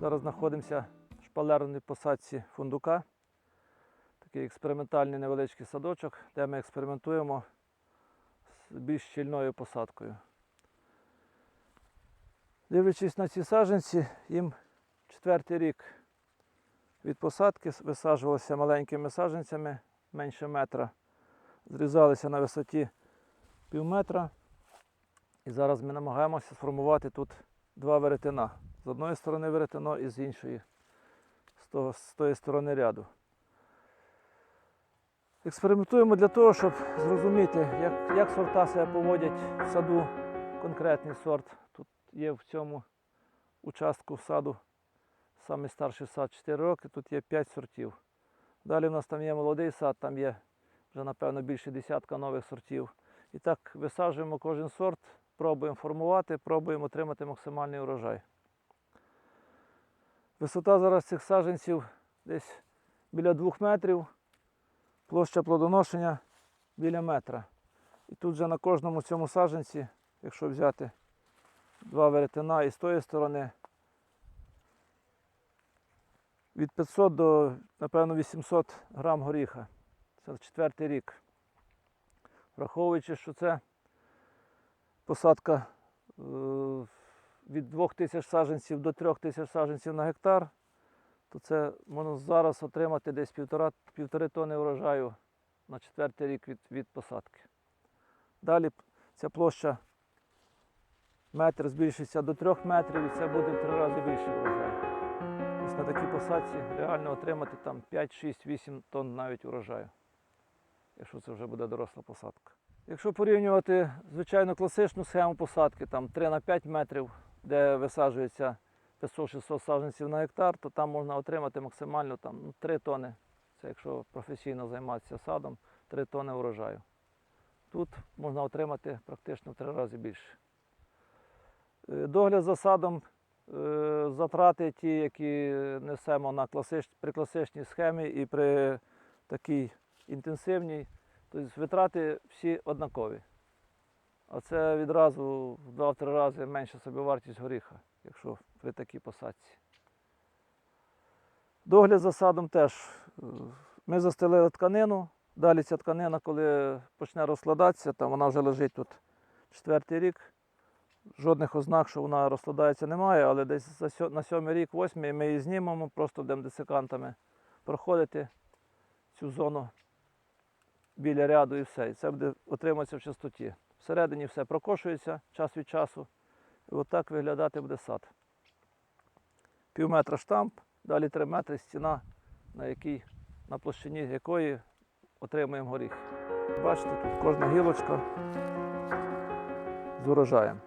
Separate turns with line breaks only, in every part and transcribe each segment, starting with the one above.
Зараз знаходимося в шпалерній посадці фундука. Такий експериментальний невеличкий садочок, де ми експериментуємо з більш щільною посадкою. Дивлячись на ці саджанці, їм четвертий рік від посадки висаджувалися маленькими саджанцями менше метра. Зрізалися на висоті пів метра. І зараз ми намагаємося сформувати тут два веретена. З одної сторони веретено і з іншої, з, того, з тої сторони ряду. Експериментуємо для того, щоб зрозуміти, як, як сорта себе поводять в саду, конкретний сорт. Тут є в цьому участку саду самий старший сад 4 роки, тут є 5 сортів. Далі в нас там є молодий сад, там є вже, напевно, більше десятка нових сортів. І так висаджуємо кожен сорт, пробуємо формувати, пробуємо отримати максимальний урожай. Висота зараз цих саджанців десь біля 2 метрів, площа плодоношення біля метра. І тут же на кожному цьому саджанці, якщо взяти два веретена і з тої сторони, від 500 до, напевно, 800 грам горіха. Це четвертий рік. Враховуючи, що це посадка е, від 2000 саджанців до 3000 саджанців на гектар, то це можна зараз отримати десь півтора, півтори тони урожаю на четвертий рік від, від посадки. Далі ця площа метр збільшиться до 3 метрів і це буде в три рази більший урожай. Тобто на такій посадці реально отримати там 5, 6, 8 тонн навіть урожаю, якщо це вже буде доросла посадка. Якщо порівнювати звичайно класичну схему посадки, там 3 на 5 метрів, де висаджується 500-600 саджанців на гектар, то там можна отримати максимально там, ну, 3 тони. Це якщо професійно займатися садом, 3 тони урожаю. Тут можна отримати практично в 3 рази більше. Е, Догляд за садом е, затрати ті, які несемо на класич, при класичній схемі і при такій інтенсивній, тобто витрати всі однакові. А це відразу в 2-3 рази менша собівартість горіха, якщо при такій посадці. Догляд за садом теж. Ми застелили тканину, далі ця тканина, коли почне розкладатися, там вона вже лежить тут четвертий рік. Жодних ознак, що вона розкладається, немає, але десь на сьомий рік, восьмий ми її знімемо, просто будемо десикантами проходити цю зону біля ряду і все. І це буде отриматися в чистоті. Всередині все прокошується час від часу. І отак виглядати буде сад. Пів метра штамп, далі три метри стіна, на якій, на площині якої отримуємо горіх. Бачите, тут кожна гілочка з урожаєм.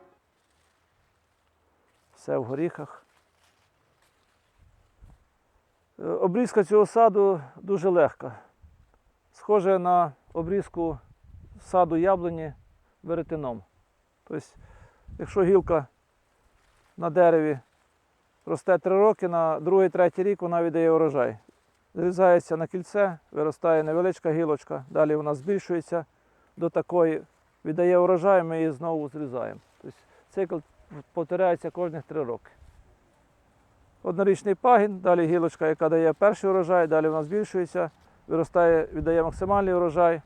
Все в горіхах. Е, Обрізка цього саду дуже легка. Схоже на обрізку саду яблуні веретеном. Тобто, якщо гілка на дереві росте 3 роки, на другий, третій рік вона віддає урожай. Зрізається на кільце, виростає невеличка гілочка, далі вона збільшується до такої, віддає урожай, ми її знову зрізаємо. Тобто цикл повторяється кожних 3 роки. Однорічний пагін, далі гілочка, яка дає перший урожай, далі вона збільшується, виростає, віддає максимальний урожай,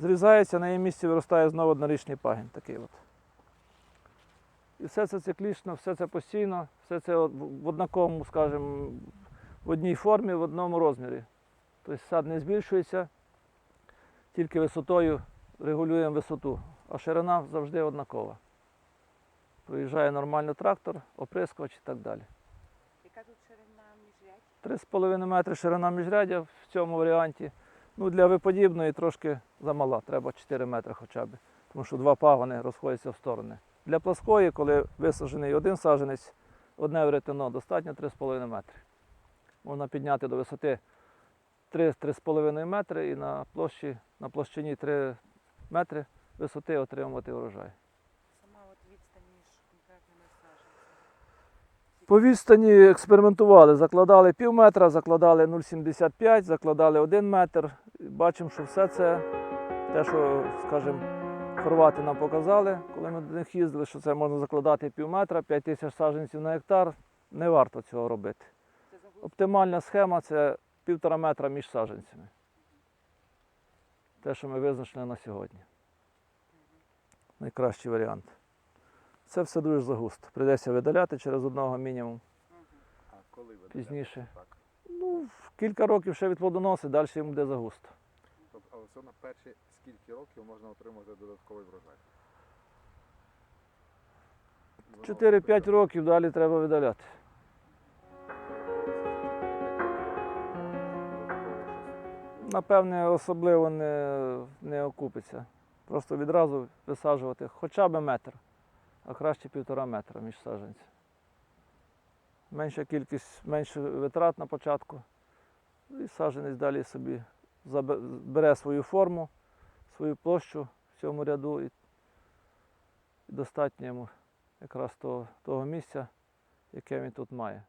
зрізається, на її місці виростає знову однорічний пагін. Такий от. І все це циклічно, все це постійно, все це в однаковому, скажімо, в одній формі, в одному розмірі. Тобто сад не збільшується, тільки висотою регулюємо висоту, а ширина завжди однакова. Проїжджає нормально трактор, оприскувач і так далі.
Яка тут ширина міжрядь?
3,5 метри ширина міжрядя в цьому варіанті. Ну, для виподібної трошки замала, треба 4 метри хоча б, тому що два пагони розходяться в сторони. Для плоскої, коли висаджений один саджанець, одне веретено, достатньо 3,5 метри. Можна підняти до висоти 3-3,5 метри і на площі, на площині 3 метри висоти отримувати урожай.
Сама от відстань між конкретними саджанцями.
По відстані експериментували, закладали пів метра, закладали 0,75, закладали 1 метр. Бачимо, що все це, те, що, скажімо, хорвати нам показали, коли ми до них їздили, що це можна закладати пів метра, 5 тисяч саджанців на гектар. не варто цього робити. Оптимальна схема це півтора метра між саджанцями. Те, що ми визначили на сьогодні. Найкращий варіант. Це все дуже загусто. Прийдеться видаляти через одного мінімум.
А коли ви даєте
Пізніше.
Так.
Ну, кілька років ще від плодоносить, далі йому буде загусто.
Тобто, але все на перші скільки років можна отримати додатковий врожай?
4-5 років далі треба видаляти. Напевне, особливо не, не окупиться. Просто відразу висаджувати хоча б метр, а краще півтора метра між саджанцями. Менша кількість, менше витрат на початку. І саджанець далі собі бере свою форму, свою площу в цьому ряду і, достатньо йому якраз того, того місця, яке він тут має.